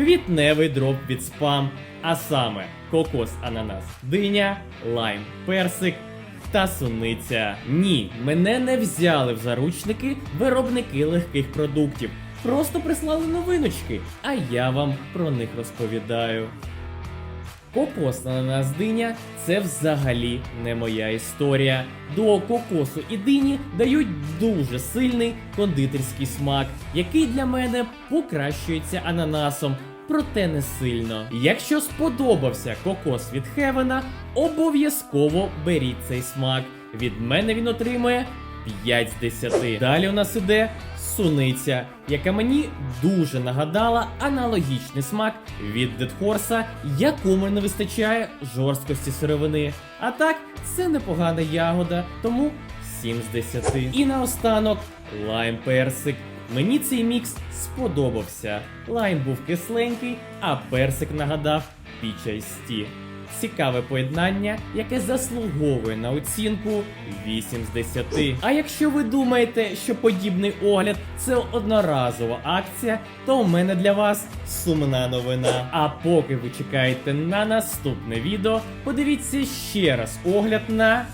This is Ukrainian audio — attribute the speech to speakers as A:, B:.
A: квітневий дроп від спам, а саме кокос, ананас, диня, лайм, персик та суниця. Ні, мене не взяли в заручники виробники легких продуктів. Просто прислали новиночки, а я вам про них розповідаю. Кокос ананас диня це взагалі не моя історія. До кокосу і дині дають дуже сильний кондитерський смак, який для мене покращується ананасом, проте не сильно. Якщо сподобався кокос від Хевена, обов'язково беріть цей смак. Від мене він отримує 5 з 10. Далі у нас іде суниця, яка мені дуже нагадала аналогічний смак від Дедхорса, якому не вистачає жорсткості сировини. А так, це непогана ягода, тому 7 з 10. І наостанок лайм персик. Мені цей мікс сподобався. Лайм був кисленький, а персик нагадав пічайсті. Цікаве поєднання, яке заслуговує на оцінку 8 з 10. А якщо ви думаєте, що подібний огляд це одноразова акція, то у мене для вас сумна новина. А поки ви чекаєте на наступне відео, подивіться ще раз огляд на